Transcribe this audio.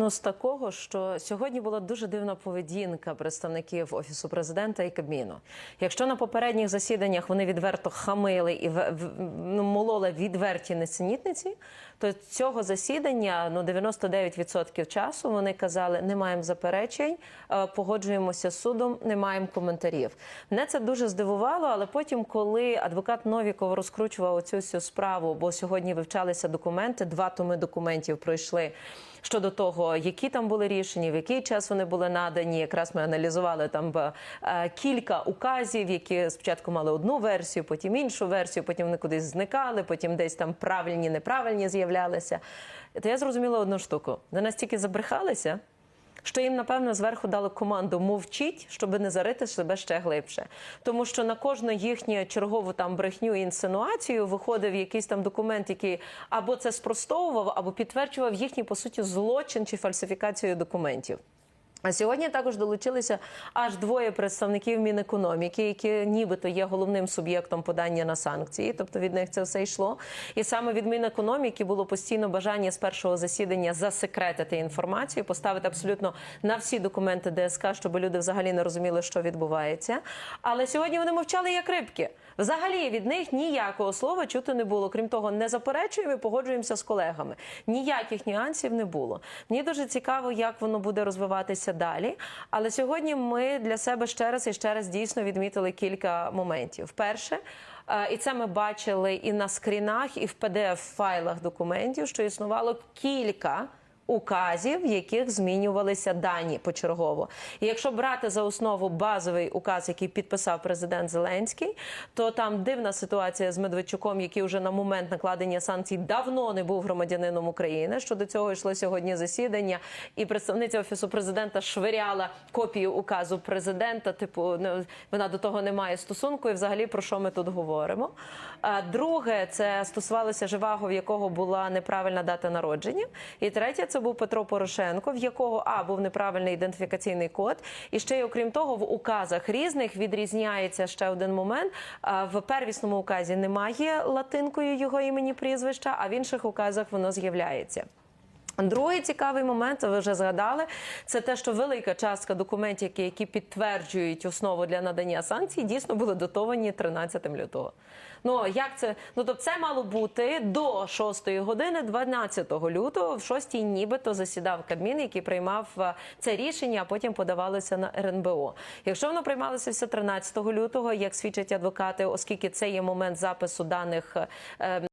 Ну, з такого, що сьогодні була дуже дивна поведінка представників офісу президента і Кабміну. Якщо на попередніх засіданнях вони відверто хамили і ну, мололи відверті несенітниці, то цього засідання ну 99% часу вони казали, не маємо заперечень, е, погоджуємося з судом, не маємо коментарів. Мене це дуже здивувало, але потім, коли адвокат Новіков розкручував оцю всю справу, бо сьогодні вивчалися документи, два томи документів пройшли щодо того, які там були рішення, в який час вони були надані. Якраз ми аналізували там е, кілька указів, які спочатку мали одну версію, потім іншу версію, потім вони кудись зникали, потім десь там правильні, неправильні з'являлися. То я зрозуміла одну штуку: вони настільки забрехалися. Що їм напевно зверху дали команду мовчіть, щоб не зарити себе ще глибше, тому що на кожну їхню чергову там брехню і інсинуацію виходив якийсь там документ, який або це спростовував, або підтверджував їхній по суті злочин чи фальсифікацію документів. А сьогодні також долучилися аж двоє представників Мінекономіки, які нібито є головним суб'єктом подання на санкції, тобто від них це все йшло. І саме від Мінекономіки було постійно бажання з першого засідання засекретити інформацію, поставити абсолютно на всі документи ДСК, щоб люди взагалі не розуміли, що відбувається. Але сьогодні вони мовчали як рибки. Взагалі від них ніякого слова чути не було. Крім того, не заперечуємо і погоджуємося з колегами. Ніяких нюансів не було. Мені дуже цікаво, як воно буде розвиватися далі. Але сьогодні ми для себе ще раз і ще раз дійсно відмітили кілька моментів. Перше. е, І це ми бачили і на скрінах, і в pdf файлах документів, що існувало кілька указів, в яких змінювалися дані почергово. І якщо брати за основу базовий указ, який підписав президент Зеленський, то там дивна ситуація з Медведчуком, який вже на момент накладення санкцій давно не був громадянином України. Що до цього йшло сьогодні засідання, і представниця офісу президента швиряла копію указу президента. Типу, ну, вона до того не має стосунку. І взагалі про що ми тут говоримо? А друге, це стосувалося Живаго, в якого була неправильна дата народження. І третє, це був Петро Порошенко, в якого а був неправильний ідентифікаційний код. І ще й окрім того, в указах різних відрізняється ще один момент. В первісному указі немає латинкою його імені прізвища, а в інших указах воно з'являється. Другий цікавий момент, ви вже згадали, це те, що велика частка документів, які, підтверджують основу для надання санкцій, дійсно були дотовані 13 лютого. Ну як це? Ну тобто це мало бути до 6 години, 12 лютого, в 6 нібито засідав Кабмін, який приймав е, це рішення, а потім подавалося на РНБО. Якщо воно приймалося все 13 лютого, як свідчать адвокати, оскільки це є момент запису даних е,